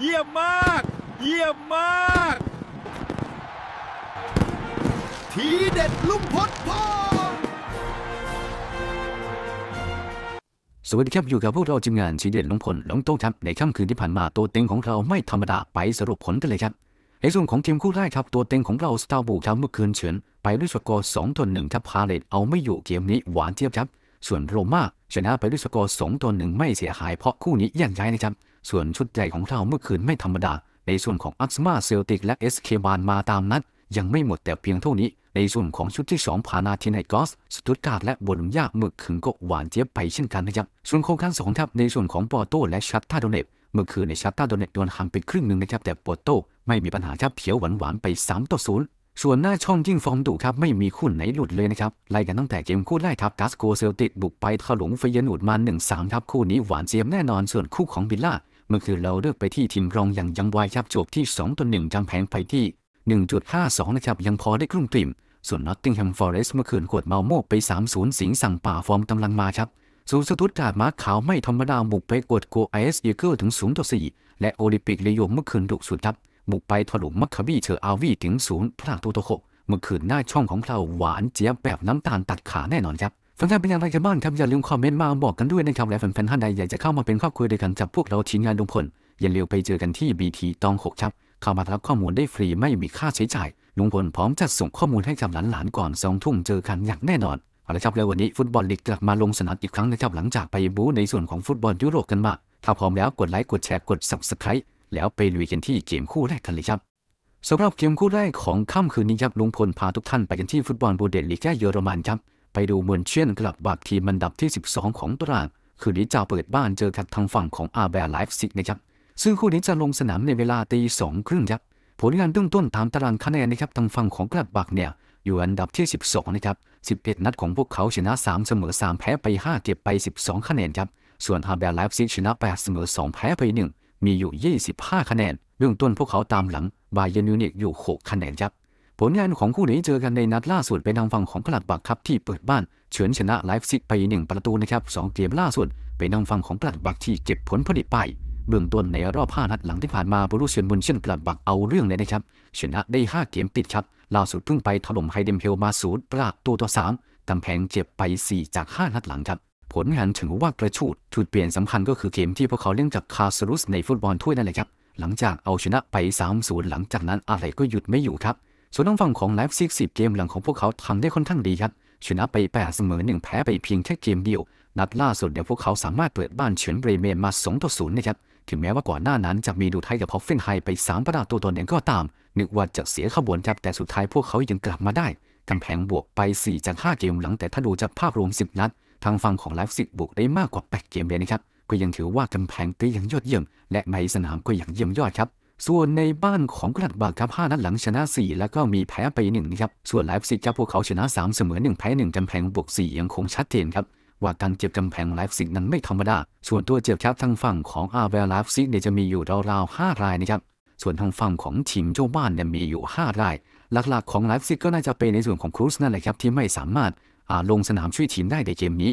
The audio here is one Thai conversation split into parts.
เยี่ยมมาก เยี่ยมมาก ทีเด็ดลุงพลพองสวัสดีครับอยู่กับพวกเราทีมงานชีเด็ดลวงพลลวงโต้งครับในค่ำคืนที่ผ่านมาตัวเต็งของเราไม่ธรรมดาไปสรุปผลกันเลยครับ ในส่วนของทีมคู่แรกครับตัวเต็งของเราสตาร์บูครับเมื่อคืนเฉือนไปด้วยสกอร์2ต่อ1ครับพาเลตเอาไม่อยู่เกมนี้หวานเจี๊ยบครับส่วนโรม่าชนะไปด้วยสกอร์2ต่อ1ไม่เสียหายเพราะคู่นี้แย่งย้ายนะครับ ส่วนชุดใหญ่ของเราเมื่อคืนไม่ธรรมดา ในส่วนของอักซ์มาเซลติกและเอสเคบานมาตามนัด ยังไม่หมดแต่เพียงเท่านี้ ในส่วนของชุดที่ 2 พานาทินไนกอส สตุตการ์ดและบอลยาเมื่อคืนก็หวานเจี๊ยบไปเช่นกันนะครับ ส่วนโครงการสองครับในส่วนของปอร์โตและชัตตาโดเนตเมื่อคืนในชัตตาโดเนตโดนหักไปครึ่งหนึ่งนะครับแต่ปอร์โตไม่มีปัญหาครับเขียวหวานหวานไป3ต่อ0ส่วนหน้าช่องยิ่งฟอร์มดุครับ ไม่มีคู่ไหนหลุดเลยนะครับ ไล่กันตั้งแต่เกมคู่แรกครับกัสโกเซลติกบุกไปถลุงเฟยนูดมา1-3ครับคู่นี้หวานเจี๊ยบแน่นอนส่วนคู่ของบิลล่า เมื่อคืนเราเลือกไปที่ทีมรองอย่างยังไวครับจบที่2ต่อ1จำแพงไปที่ 1.52 นะครับ ยังพอได้กลุ่มกลิ่ม ส่วน Nottingham Forest เมื่อคืนกดเมาโมกไป 3-0 สิงห์สั่งป่าฟอร์มกำลังมาครับสูสตุตการ์ดมาขาวไม่ธรรมดาบุกไปกดโกไอเอสเยเกอร์ถึง0ต่อ4และโอลิมปิกเลโยเมื่อคืนดุสุดครับบุกไปถล่มมัคคาบีเชอร์อาวีถึง0พลาดตัวตัวหกเมื่อคืนหน้าช่องของเราหวานเจี๊ยบแบบน้ำตาลตัดขาแน่นอนครับ แฟนๆเป็นอย่างไรกันบ้างครับอย่าลืมคอมเมนต์มาบอกกันด้วยนะครับและแฟนๆท่านใดอยากจะเข้ามาเป็นครอบครัวเดียวกันกับพวกเราทีมงานลุงพลอย่าลืมไปเจอกันที่ BT ตองหกครับเข้ามารับข้อมูลได้ฟรีไม่มีค่าใช้จ่ายลุงพลพร้อมจัดส่งข้อมูลให้กับหลานๆก่อนสองทุ่มเจอกันอย่างแน่นอนเอาละครับแล้ววันนี้ฟุตบอลลีกกลับมาลงสนามอีกครั้งนะครับหลังจากไปบู๊ในส่วนของฟุตบอลยุโรปกันมาถ้าพร้อมแล้วกดไลค์กดแชร์กด subscribe แล้วไปลุยกันที่เกมคู่แรกกันเลยครับสำหรับเกมคู่แรกของค่ำคืนนี้ครับลุงพลพาทุกท่านไปกันที่ฟุตบอลบูเดสลีกเยอรมันครับ ไปดูมวนเชียนกลับบักทีมอันดับที่ 12 ของตาราง คืนนี้จะเปิดบ้านเจอกับทางฝั่งของอาร์เบร์ไลฟ์ซิกนะครับ ซึ่งคู่นี้จะลงสนามในเวลาตีสองครึ่งครับ ผลงานเบื้องต้นตามตารางคะแนนนะครับทางฝั่งของกลับบักเนี่ยอยู่อันดับที่ 12 นะครับ 11 นัดของพวกเขาชนะ 3 เสมอ 3 แพ้ไป 5 เก็บไป 12 คะแนนครับ ส่วนฮาเบร์ไลฟ์ซิกชนะ 8 เสมอ 2 แพ้ไป 1 มีอยู่ 25 คะแนน เบื้องต้นพวกเขาตามหลังบาเยนมิวนิกอยู่ 6 คะแนนครับ ผลงานของคู่นี้เจอกันในนัดล่าสุดเป็นทางฝั่งของกลัดบักครับที่เปิดบ้านเฉือนชนะไลฟ์ซิกไป1ประตูนะครับสองเกมล่าสุดเป็นทางฝั่งของกลัดบักที่เก็บผลผลิตไปเบื้องต้นในรอบ5นัดหลังที่ผ่านมาบรูเซียนบุนเชียนกลัดบักเอาเรื่องเลยนะครับชนะได้ 5 เกมติดครับล่าสุดเพิ่งไปถล่มไฮเดมเพลมาศูนย์ประตูต่อ3กำแพงเจ็บไป 4 จาก 5 นัดหลังครับผลงานถือว่ากระชูดจุดเปลี่ยนสำคัญก็คือเกมที่พวกเขาเล่นกับคาสรุสในฟุตบอลถ้วยนั่นแหละครับหลังจากเอาชนะไป 3-0 หลังจากนั้นอะไรก็หยุดไม่อยู่ครับ ส่วนทางฝั่งของไลฟ์ซิก10เกมหลังของพวกเขาทำได้ค่อนข้างดีครับชนะไป8เสมอ1แพ้ไปเพียงแค่เกมเดียว นัดล่าสุดเนี่ยพวกเขาสามารถเปิดบ้านเฉือนเบรเมนมา2ต่อ0นย์นะครับถึงแม้ว่าก่อนหน้านั้นจะมีดูไทยกับฮอฟเฟนไฮไป3ประตูต่อหนึ่งก็ตาม นึกว่าจะเสียขบวนครับแต่สุดท้ายพวกเขายังกลับมาได้กำแพงบวกไป4จาก5เกมหลังแต่ถ้าดูจากภาพรวม 10 นัด ทางฝั่งของไลฟ์ซิกบวกได้มากกว่า 8 เกมเลยนะครับก็ยังถือว่ากำแพงก็ยังยอดเยี่ยม และในสนามก็ยังเยี่ยมยอดครับ ส่วนในบ้านของกลัดบากครับ5นัดหลังชนะ 4 แล้วก็มีแพ้ไป1นะครับ ส่วนไลฟ์ซิกครับพวกเขาชนะ 3 เสมอ 1 แพ้ 1กำแพงบวก 4 ยังคงชัดเจนครับ ว่าการเจ็บกำแพงไลฟ์ซิกนั้นไม่ธรรมดา ส่วนตัวเจ็บครับทางฝั่งของอาร์เวลไลฟ์ซิกเนี่ยจะมีอยู่ราวๆ5รายนะครับ ส่วนทางฝั่งของทีมเจ้าบ้านเนี่ยมีอยู่ 5 ราย หลักๆของไลฟ์ซิกก็น่าจะเป็นในส่วนของครูสนั่นแหละครับที่ไม่สามารถอาลงสนามช่วยทีมได้ในเกมนี้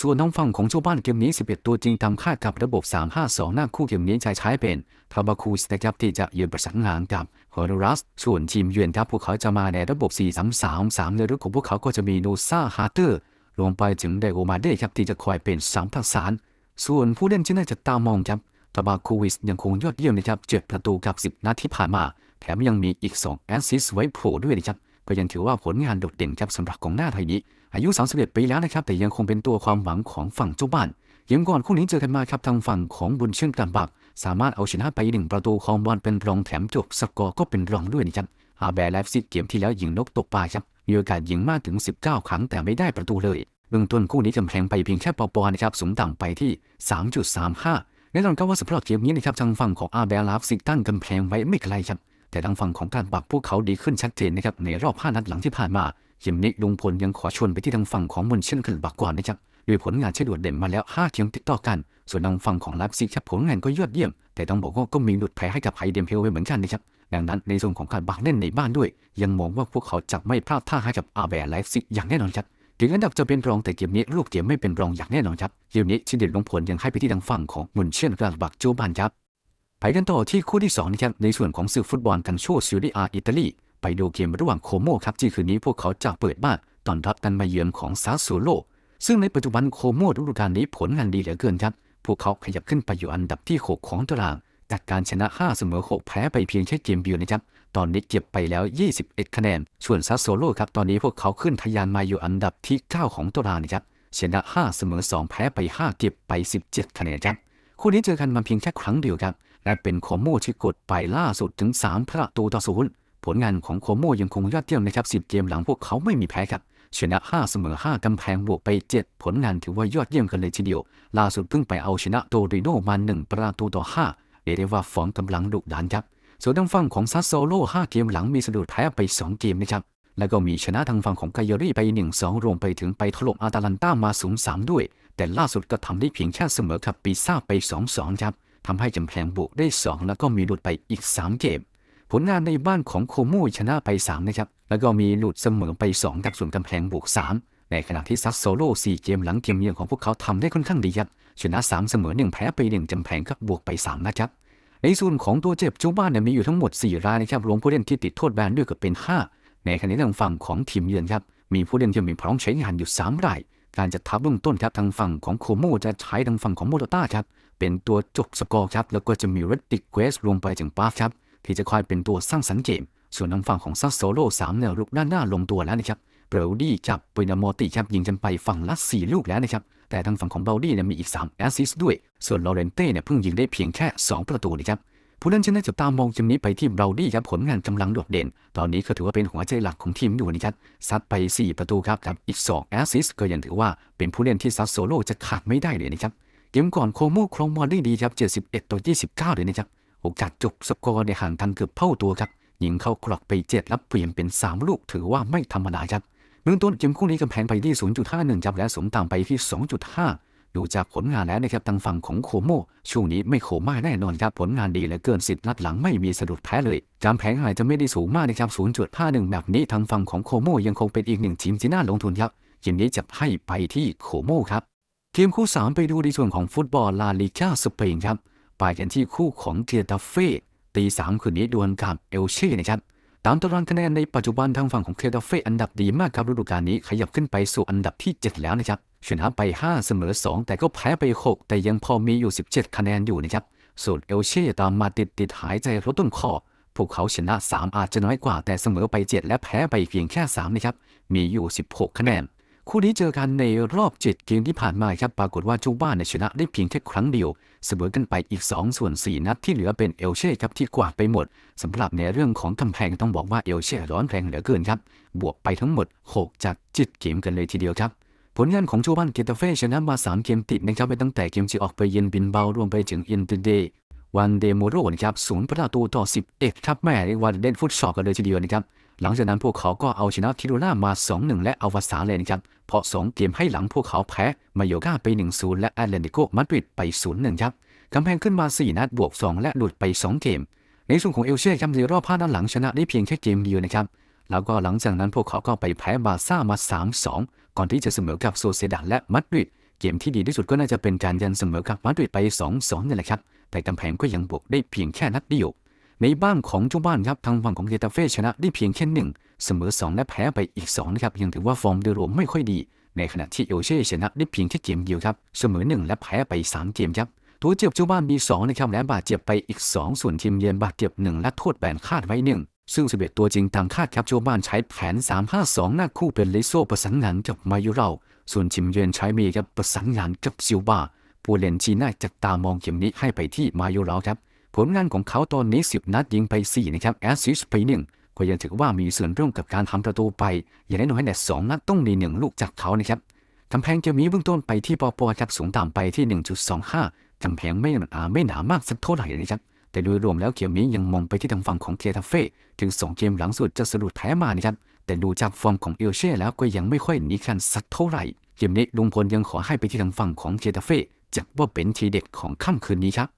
ส่วนน้องฝั่งของเจ้าบ้านเกมนี้ 11 ตัวจริงตามคาดกับระบบ 3-5-2 หน้าคู่เกมนี้จะใช้เป็นทาบาคูสนะครับที่จะยืนประสานงานกับฮอร์รัส ส่วนทีมเยือนครับพวกเขาจะมาในระบบ 4-3-3ในรุ่นของพวกเขาก็จะมีโนซาฮาร์เตอร์รวมไปถึงเดโอมาเดครับที่จะคอยเป็นสามผสานส่วนผู้เล่นที่น่าจะตามองครับทาบาคูวิสยังคงยอดเยี่ยมนะครับเจ็ดประตูกับ 10 นัดที่ผ่านมา แถมยังมีอีก 2 แอสซิสต์ไว้โผล่ด้วยนะครับก็ยังถือว่าผลงานโดดเด่นครับสำหรับกองหน้าไทยนี้ อายุ 31 ปีแล้วนะครับ แต่ยังคงเป็นตัวความหวังของฝั่งเจ้าบ้านเกมก่อนคู่นี้เจอกันมาครับทางฝั่งของบุญเชื่องกันบัก สามารถเอาชนะไปหนึ่งประตูของบอลเป็นรองแถมจบสกอร์ก็เป็นรองด้วยนะครับอาแบร์ไลฟ์ซิกเกมที่แล้วยิงนกตกปลาครับมีโอกาสยิงมากถึง 19 ครั้งแต่ไม่ได้ประตูเลยเบื้องต้นคู่นี้กำแพงไปเพียงแค่ปอปอนะครับสูงต่ำไปที่ 3.35แน่นอนครับว่าสำหรับเกมนี้นะครับทางฝั่งของอาร์เบลลาฟซิกตั้งกำแพงไว้ไม่ไกลครับแต่ทางฝั่งของการปักพวกเขาดีขึ้นชัดเจนนะครับในรอบ 5 นัดหลังที่ผ่านมา เกมนี้ลุงพลยังขอชวนไปที่ทางฝั่งของมนเช่นกันบักก่อนนะครับด้วยผลงานเฉดวดเด่นมาแล้ว5เกมติดต่อกัน ส่วนทางฝั่งของไลฟ์ซิกครับผลงานก็ยอดเยี่ยม แต่ต้องบอกว่าก็มีหลุดแพ้ให้กับไฮเดมเพลไว้เหมือนกันนะครับดังนั้นในส่วนของการบักเล่นในบ้านด้วย ยังมองว่าพวกเขาจะไม่พลาดท่าให้กับอาร์เบลไลฟ์ซิกอย่างแน่นอนครับถึงอันดับจะเป็นรองแต่เกมนี้รูปเกมไม่เป็นรองอย่างแน่นอนครับเกมนี้ชินเดชลงผลยังให้ไปที่ทางฝั่งของมุนเชียนกลาดบักโจบานครับไปกันต่อที่คู่ที่2นะครับในส่วนของศึกฟุตบอลกันโชซีรีอาอิตาลี ไปดูเกมระหว่างโคโมครับที่คืนนี้พวกเขาจะเปิดบ้านตอนรับกันมาเยือนของซาสโซโลซึ่งในปัจจุบันโคโมฤดูกาลนี้ผลงานดีเหลือเกินครับ พวกเขาขยับขึ้นไปอยู่อันดับที่ 6 ของตาราง จากการชนะ 5 เสมอ 6 แพ้ไปเพียงแค่เกมเดียวนะครับ ตอนนี้เก็บไปแล้ว 21 คะแนน ส่วนซาสโซโลครับ ตอนนี้พวกเขาขึ้นทะยานมาอยู่อันดับที่ 9 ของตารางนะครับ ชนะ 5 เสมอ 2 แพ้ไป 5 เก็บไป 17 คะแนนครับ คู่นี้เจอกันมาเพียงแค่ครั้งเดียวครับ และเป็นโคโมที่กดไปล่าสุดถึง 3 ประตูต่อศูนย์ ผลงานของโคโมยังคงยอดเยี่ยมนะครับ10 เกมหลังพวกเขาไม่มีแพ้ครับชนะ 5 เสมอ 5 กำแพงบวกไป 7 ผลงานถือว่ายอดเยี่ยมกันเลยทีเดียว ล่าสุดเพิ่งไปเอาชนะโตริโนมา 1 ประตูต่อ 5เรียกได้ว่าฟอร์มกำลังดุดันครับ ส่วนทางฝั่งของซัสโซโล 5 เกมหลังมีสะดุดแพ้ไป 2 เกมนะครับ แล้วก็มีชนะทางฝั่งของไกเยอรี่ไป 1-2 รวมไปถึงไปถล่มอาตาลันต้ามา0-3ด้วย แต่ล่าสุดก็ทำได้เพียงแค่เสมอกับปีซ่าไป 2-2 ครับทำให้จำแพงบวกได้ 2 แล้วก็มีหลุดไปอีก 3 เกม ผลงานในบ้านของโคโมชนะไป 3 นะครับ แล้วก็มีหลุดเสมอไป2กับส่วนกำแพงบวก 3 ในขณะที่ซัสโซโล่4เกมหลังเกมเยือนของพวกเขาทำได้ค่อนข้างดีครับชนะ 3 เสมอ 1 แพ้ไป 1จำแพงก็บวกไป 3 นะครับ ในส่วนของตัวเจ็บจูบ้านเนี่ยมีอยู่ทั้งหมด 4 รายนะครับรวมผู้เล่นที่ติดโทษแบนด้วยก็เป็น 5 ในขณะที่ทางฝั่งของทีมเยือนครับมีผู้เล่นที่มีพร้อมใช้งานอยู่ 3 ราย การจัดทัพเบื้องต้นครับทางฝั่งของโคโมจะใช้ทางฝั่งของโมโตต้าครับเป็นตัวจบสกอร์ครับแล้วก็จะมีเรดดิกเกสรวมไปถึงปาฟครับ ที่จะคอยเป็นตัวสร้างสรรค์เกม ส่วนทางฝั่งของซัสโซโล3แนวรุกด้านหน้าลงตัวแล้วนะครับเบรดี้จับปุยนามอติครับยิงจนไปฝั่งละ4ลูกแล้วนะครับแต่ทางฝั่งของเบลดี้เนี่ยมีอีก3แอสซิสต์ด้วย ส่วนลอเรนเต้เนี่ยเพิ่งยิงได้เพียงแค่ 2 ประตูนะครับผู้เล่นชนะจับตามองทีมนี้ไปที่เบลดี้ครับผลงานกำลังโดดเด่น ตอนนี้ก็ถือว่าเป็นหัวใจหลักของทีมอยู่นะครับซัดไป 4 ประตูครับกับอีก2แอสซิสต์ก็ยังถือว่าเป็นผู้เล่นที่ซัสโซโล่จะขาดไม่ได้เลยนะครับเกมก่อนโคโม่ครองบอลได้ดีครับ 71 ต่อ 29 เลยนะครับ โอกาสจบสกอร์ในยห่างกันเกือบเท่าตัวครับยิงเข้ากรอกไป7แล้วเปลี่ยนเป็น 3 ลูกถือว่าไม่ธรรมดาครับเบื้องต้นเกมคู่นี้กำแพงไปที่ 0.51ครับและสมตามไปที่ 2.5 ดูจากผลงานแล้วนะครับทางฝั่งของโคโมช่วงนี้ไม่โคม่าแน่นอนครับผลงานดีเหลือเกินสิบนัดหลังไม่มีสะดุดแพ้เลยกำแพงอาจจะไม่ได้สูงมากนะครับ 0.51 แบบนี้ทางฝั่งของโคโมยังคงเป็นอีกหนึ่งทีมที่น่าลงทุนครับเกมนี้จะให้ไปที่โคโมครับเกมคู่ 3 ไปดูในส่วนของฟุตบอลลาลิกาสเปนครับ ไปกันที่คู่ของเกียตาเฟ่ตีสามคืนนี้ดวลกับเอลเช่นะครับตามตารางคะแนนในปัจจุบันทางฝั่งของเกียตาเฟ่อันดับดีมากครับฤดูกาลนี้ขยับขึ้นไปสู่อันดับที่ 7 แล้วนะครับชนะไป 5 เสมอ 2 แต่ก็แพ้ไป 6 แต่ยังพอมีอยู่ 17 คะแนนอยู่นะครับส่วนเอลเช่ตามมาติดติดหายใจรถต้นคอพวกเขาชนะ 3 อาจจะน้อยกว่าแต่เสมอไป 7 และแพ้ไปเพียงแค่ 3 นะครับ มีอยู่ 16 คะแนน คู่นี้เจอกันในรอบ 7 เกมที่ผ่านมาครับ ปรากฏว่าเจ้าบ้านเนี่ยชนะได้เพียงแค่ครั้งเดียว เสมอกันไปอีก 2 ส่วน 4 นัดที่เหลือเป็นเอลเช่ครับที่กวาดไปหมดสำหรับในเรื่องของกำแพงต้องบอกว่าเอลเช่ร้อนแรงเหลือเกินครับ บวกไปทั้งหมด 6 จากจิตเกมกันเลยทีเดียวครับ ผลงานของเจ้าบ้านเกตาเฟ่ชนะมา 3 เกมติดนะครับไปตั้งแต่เกมที่ออกไปเยือนบินเบารวมไปถึงอินเตเดย์วันเดโมโรนะครับศูนย์ประตูต่อ 11ครับแม่เรียกว่าเล่นฟุตซอลกันเลยทีเดียวนะครับ หลังจากนั้นพวกเขาก็เอาชนะทิโรล่ามา 2-1 และเอาวาสาเลยนะครับ เพราะ 2 เกมให้หลังพวกเขาแพ้มาโยกาไป 1-0 และแอตเลติโกมาดริดไป 0-1 ครับกำแพงขึ้นมา 4 นัดบวก 2 และหลุดไป 2 เกม ในส่วนของเอลเช่ครับในรอบ5ด้านหลังชนะได้เพียงแค่เกมเดียวนะครับ แล้วก็หลังจากนั้นพวกเขาก็ไปแพ้บาซ่ามา 3-2 ก่อนที่จะเสมอกับโซเซดาและมาดริด เกมที่ดีที่สุดก็น่าจะเป็นการยันเสมอกับมาดริดไป 2-2นี่แหละครับ แต่กำแพงก็ยังบวกได้เพียงแค่นัดเดียว ในบ้านของเจ้าบ้านครับทางฝั่งของเกตาเฟ่ชนะได้เพียงแค่หนึ่งเสมอ 2 และแพ้ไปอีก2นะครับยังถือว่าฟอร์มโดยรวมไม่ค่อยดี ในขณะที่เอลเช่ชนะได้เพียงแค่เกมเดียวครับเสมอ 1 และแพ้ไป 3 เกมครับตัวเจ็บเจ้าบ้านมี2นะครับและบาดเจ็บไปอีก 2 ส่วนทีมเยือนบาดเจ็บ 1 และโทษแบนคาดไว้1ซึ่ง11ตัวจริงตามคาดครับเจ้าบ้านใช้แผน 3-5-2 หน้าคู่เป็นเลโซประสานงานกับมายุเราส่วนทีมเยือนใช้มย์ครับประสานงานกับซิลบาผู้เล่นชีน่าจับตามองเกมนี้ให้ไปที่มายุเราครับ ผลงานของเขาตอนนี้ 10 นัดยิงไป 4 นะครับแอสซิสต์ไป1ก็ยังถือว่ามีส่วนร่วมกับการทำประตูไป อย่างน้อยๆเนี่ยสองนัดต้องมี1ลูกจากเขานะครับกำแพงเกมนี้เบื้องต้นไปที่ปอปอครับสูงต่ำไปที่ 1.25กำแพงไม่หนาไม่หนามากสักเท่าไหร่นะครับแต่โดยรวมแล้วเกมนี้ยังมองไปที่ทางฝั่งของเคทาเฟ่ถึง 2 เกมหลังสุดจะสะดุดแพ้มานะครับแต่ดูจากฟอร์มของเอลเช่แล้วก็ยังไม่ค่อยหนีกันสักเท่าไหร่ เกมนี้ลุงพลยังขอให้ไปที่ทางฝั่งของเคทาเฟ่จัดว่าเป็นทีเด็ดของค่ำคืนนี้ครับ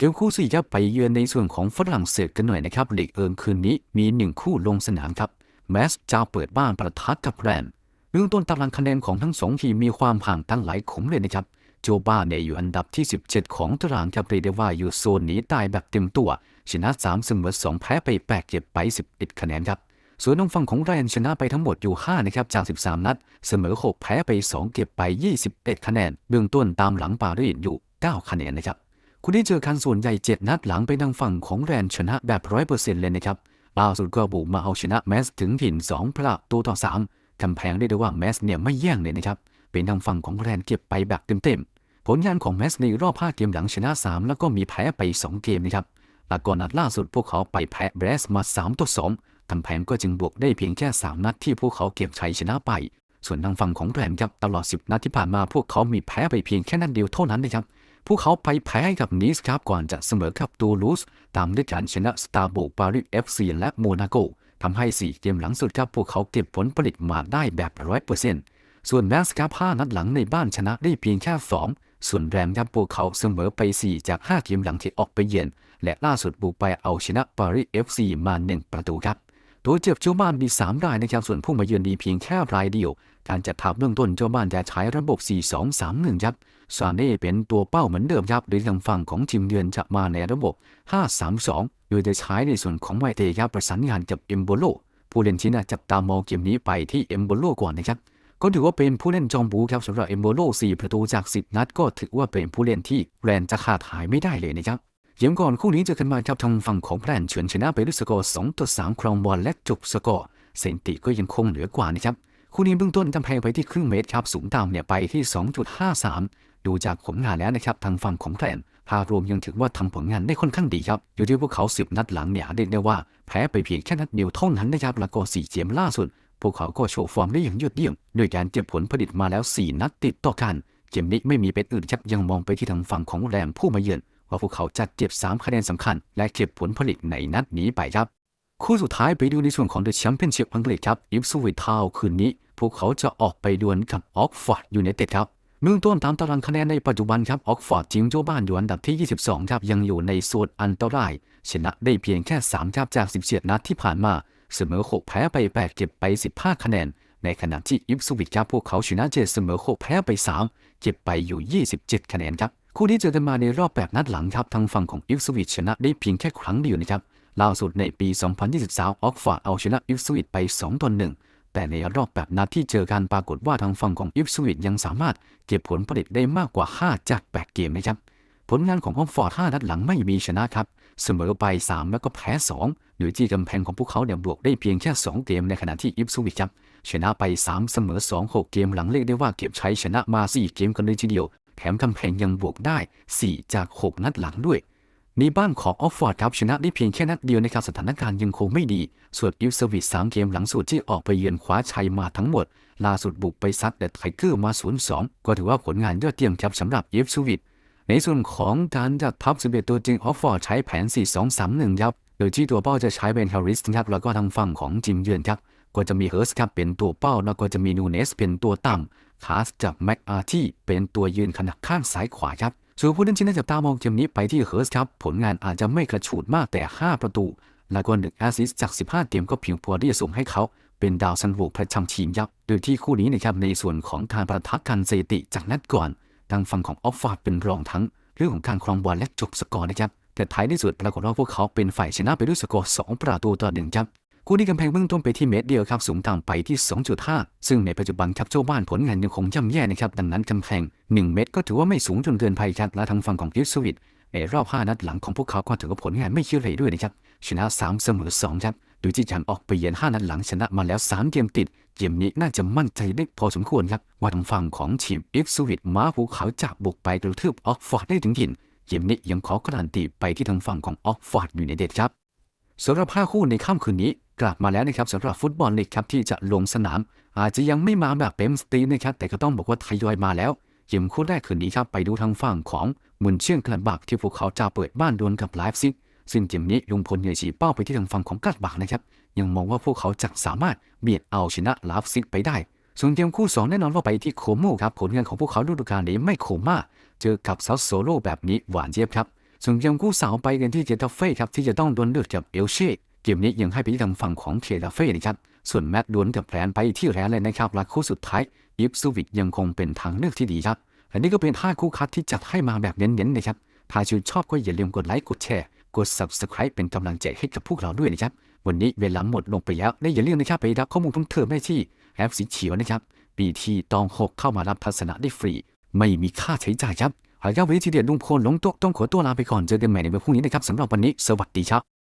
เกมคู่สี่จะไปเยือนในส่วนของฝรั่งเศสกันหน่อยนะครับลีกเอิงคืนนี้มีหนึ่งคู่ลงสนามครับแมสจะเปิดบ้านประทัดกับแรมเบื้องต้นตารางคะแนนของทั้งสองทีมมีความห่างกันหลายขุมเลยนะครับโจบ้าเนี่ยอยู่อันดับที่ 17 ของตารางครับเรียกได้ว่าอยู่โซนนี้ได้แบบเต็มตัว ชนะ3เสมอ2แพ้ไป8เก็บไป 11 คะแนนครับส่วนทางฝั่งของแรนชนะไปทั้งหมดอยู่ 5 นะครับ จาก 13 นัด เสมอ 6 แพ้ไป 2 เก็บไป 21 คะแนน เบื้องต้นตามหลังปารีสอยู่ 9 คะแนนนะครับ คุณได้เจอกันส่วนใหญ่7นัดหลังไปทางฝั่งของแรนชนะแบบ100%เลยนะครับล่าสุดก็บุกมาเอาชนะแมสถึงถิ่น2ประตูต่อ3กำแพงได้ด้วยว่าแมสเนี่ยไม่แย่งเลยนะครับ เป็นทางฝั่งของแรนเก็บไปแบบเต็มๆ ผลงานของแมสในรอบ 5 เกมหลังชนะ 3 แล้วก็มีแพ้ไป 2 เกมนะครับและก่อนนัดล่าสุดพวกเขาไปแพ้เบรสมา3ต่อ2กำแพงก็จึงบวกได้เพียงแค่ 3 นัดที่พวกเขาเก็บชัยชนะไป ส่วนทางฝั่งของแรนครับตลอด 10 นัดที่ผ่านมาพวกเขามีแพ้ไปเพียงแค่นัดเดียวเท่านั้นนะครับ พวกเขาไปแพ้ให้กับนิสครับก่อนจะเสมอกับตูลูสตามด้วยการชนะสตาร์บุกปารีสเอฟซีและโมนาโกทำให้ 4 เกมหลังสุดครับพวกเขาเก็บผลผลิตมาได้แบบร้อยเปอร์เซ็นต์ส่วนแมสครับ5นัดหลังในบ้านชนะได้เพียงแค่ 2 ส่วนแรมครับพวกเขาเสมอไป 4 จาก 5 เกมหลังที่ออกไปเยือนและล่าสุดบุกไปเอาชนะปารีสเอฟซีมา1ประตูครับตัวเจ็บเจ้าบ้านมี 3 รายนะครับส่วนผู้มาเยือนดีเพียงแค่รายเดียว การจัดทัพเบื้องต้นเจ้าบ้านจะใช้ระบบ 4-2-3-1ครับซาเน่เป็นตัวเป้าเหมือนเดิมครับโดยทางฝั่งของทีมเยือนจะมาในระบบ 5-3-2 โดยจะใช้ในส่วนของไวเตครับประสานงานกับเอมโบโลผู้เล่นที่น่าจับตามองเกมนี้ไปที่เอมโบโลก่อนนะครับก็ถือว่าเป็นผู้เล่นจอมบูครับสำหรับเอมโบโล4ประตูจาก 10 นัดก็ถือว่าเป็นผู้เล่นที่แรนจะขาดหายไม่ได้เลยนะครับเกมก่อนคู่นี้เจอกันมาครับทางฝั่งของแพรนเฉือนชนะไปด้วยสกอร์2ต่อ3ครองบอลและจบสกอร์เซนติก็ยังคงเหนือกว่านะครับ คู่นี้เบื้องต้นกำแพงไปที่ครึ่งเมตรครับสูงต่ำเนี่ยไปที่ 2.53 ดูจากผลงานแล้วนะครับทางฝั่งของแพรนภาพรวมยังถือว่าทำผลงานได้ค่อนข้างดีครับ อยู่ที่พวกเขา 10 นัดหลังเนี่ยเรียกได้ว่าแพ้ไปเพียงแค่นัดเดียวเท่านั้นนะครับแล้วก็4เกมล่าสุด พวกเขาก็โชว์ฟอร์มได้อย่างยอดเยี่ยมโดยการเก็บผลผลิตมาแล้ว 4 นัดติดต่อกันเกมนี้ไม่มีเป็นอื่นครับยังมองไปที่ทางฝั่งของแรมผู้มาเยือนว่าพวกเขาจะเก็บ3คะแนนสำคัญ และเก็บผลผลิตในนัดนี้ไปครับ คู่สุดท้ายไปดูในส่วนของเดอะแชมเปี้ยนชิพอังกฤษครับอิฟสวิททาวคืนนี้ พวกเขาจะออกไปดวลกับออกฟอร์ดยูไนเต็ดครับเบื้องต้นตามตารางคะแนนในปัจจุบันครับออกฟอร์ดทีมเจ้บ้านอยู่อันดับที่ 22 ครับยังอยู่ในโซนอันตราย ชนะได้เพียงแค่ 3 ครับจาก 17 นัดที่ผ่านมา เสมอ 6 แพ้ไป 8 เก็บไป 15 คะแนน ในขณะที่อิฟสวิทครับพวกเขาชนะเจเสมอ 6 แพ้ไป 3 เก็บไปอยู่ 27 คะแนนครับคู่นี้เจอกันมาในรอบ 8 นัดหลังครับทางฝั่งของอิฟสวิทชนะได้เพียงแค่ครั้งเดียวนะครับ ล่าสุดในปี 2023 ออกฟอร์ดเอาชนะอิฟสวิตไป 2ต่อ1แต่ในรอบแบบนัดที่เจอกันปรากฏว่าทางฝั่งของอิฟสวิตยังสามารถเก็บผลผลิตได้มากกว่า 5 จาก 8 เกมนะครับ ผลงานของออกฟอร์ด 5 นัดหลังไม่มีชนะครับ เสมอไป 3 แล้วก็แพ้ 2 โดยที่กำแพงของพวกเขาเนี่ยบวกได้เพียงแค่ 2 เกมในขณะที่อิฟสวิตครับชนะไป 3 เสมอ 2 6 เกมหลังเรียกได้ว่าเก็บใชัยชนะมา 4 เกมกันเลยทีเดียว แถมกำแพงยังบวกได้ 4 จาก 6 นัดหลังด้วย ในบ้านของออกฟอร์ดครับชนะได้เพียงแค่นัดเดียวนะครับสถานการณ์ยังคงไม่ดี ส่วนอิฟสวิตสามเกมหลังสุดที่ออกไปเยือนคว้าชัยมาทั้งหมด ล่าสุดบุกไปซัดเดดไทเกอร์มา 0-2 ก็ถือว่าผลงานยอดเยี่ยมครับสำหรับอิฟสวิตในส่วนของการจัดทัพ11ตัวจริงออกฟอร์ดใช้แผน 4-2-3-1 ครับโดยที่ตัวเป้าจะใช้เป็นแฮร์ริสครับแล้วก็ทางฝั่งของจิมเยือนครับก็จะมีเฮิร์สครับเป็นตัวเป้าแล้วก็จะมีนูเนสเป็นตัวต่ำคาสจากแม็กอาร์ที่เป็นตัวยืนขนาดข้างซ้ายขวาครับ ส่วนผู้เล่นที่น่าจับตามองเกมนี้ไปที่เฮิร์สครับ ผลงานอาจจะไม่กระฉูดมากแต่ 5 ประตู แล้วก็หนึ่งแอสซิสจาก 15 เกมก็เพียงพอที่จะส่งให้เขาเป็นดาวซันโวประจำทีมยับ โดยที่คู่นี้นะครับในส่วนของการประทะกันสถิติจากนัดก่อน ทางฝั่งของออฟฟาร์ดเป็นรองทั้ง เรื่องของการครองบอลและจบสกอร์นะครับแต่ท้ายที่สุดปรากฏว่าพวกเขาเป็นฝ่ายชนะไปด้วยสกอร์2ประตูต่อหนึ่งครับ คู่นี้กำแพงเบื้องต้นไปที่เมตรเดียวครับสูงต่ำไปที่ 2.5 ซึ่งในปัจจุบันครับเจ้าบ้านผลงานยังคงย่ำแย่นะครับดังนั้นกำแพง 1 เมตรก็ถือว่าไม่สูงจนเกินไปครับและทางฝั่งของกิสวิตในรอบ 5 นัดหลังของพวกเขาก็ถือว่าผลงานไม่เชื่อเลยด้วยนะครับชนะ 3 เสมอ 2 ครับโดยที่การออกไปเยือน 5 นัดหลังชนะมาแล้ว 3 เกมติด เกมนี้น่าจะมั่นใจได้พอสมควรครับว่าทางฝั่งของทีมอิสวิตม้าภูเขาจะบุกไปกระทืบออกฟอร์ดได้ถึงถิ่นเกมนี้ยังขอการันตีไปที่ทางฝั่งของออกฟอร์ดอยู่ในเด็ดครับสำหรับ5คู่ในค่ำคืนนี้ กลับมาแล้วนะครับสำหรับฟุตบอลลีกครับที่จะลงสนาม อาจจะยังไม่มาแบบเต็มสตรีนะครับแต่ก็ต้องบอกว่าทยอยมาแล้วเกมคู่แรกคืนนี้ครับไปดูทางฝั่งของมุนเชียงกลัดบักที่พวกเขาจะเปิดบ้านดวลกับไลฟ์ซิกซึ่งเกมนี้ลุงพลเนี่ยชี้เป้าไปที่ทางฝั่งของกลัดบักนะครับยังมองว่าพวกเขาจะสามารถเบียดเอาชนะไลฟ์ซิกไปได้ ส่วนเกมคู่สองแน่นอนว่าไปที่โคโมครับผลงานของพวกเขาฤดูกาลนี้ไม่โคม่าเจอกับซัสโซโลแบบนี้หวานเจี๊ยบครับส่วนเกมคู่สาวไปกันที่เจตาเฟ่ครับที่จะต้องดวลเลือดกับเอลเช เกมนี้ยังให้ไปที่ทางฝั่งของเจตาเฟ่นะครับ ส่วนแมตต์ดวลกับแพลนไปที่แรนเลยนะครับและคู่สุดท้ายอิฟซูวิกยังคงเป็นทางเลือกที่ดีครับและนี่ก็เป็นห้าคู่คัดที่จัดให้มาแบบเน้นๆนะครับถ้าชื่นชอบก็อย่าลืมกดไลค์กดแชร์กด subscribe เป็นกำลังใจให้กับพวกเราด้วยนะครับ วันนี้เวลาหมดลงไปแล้ว และอย่าลืมนะครับไปรับข้อมูลเพิ่มเติมได้ที่แอปสีเขียวนะครับปีที่ตองหกเข้ามารับทัศนะได้ฟรี ไม่มีค่าใช้จ่ายครับหากเจ้าวิธีเด็ดลุงพลลงโต๊ะต้องขอตัวลาไปก่อนเจอกันใหม่ในวันพรุ่งนี้นะครับสำหรับวันนี้สวัสดีครับ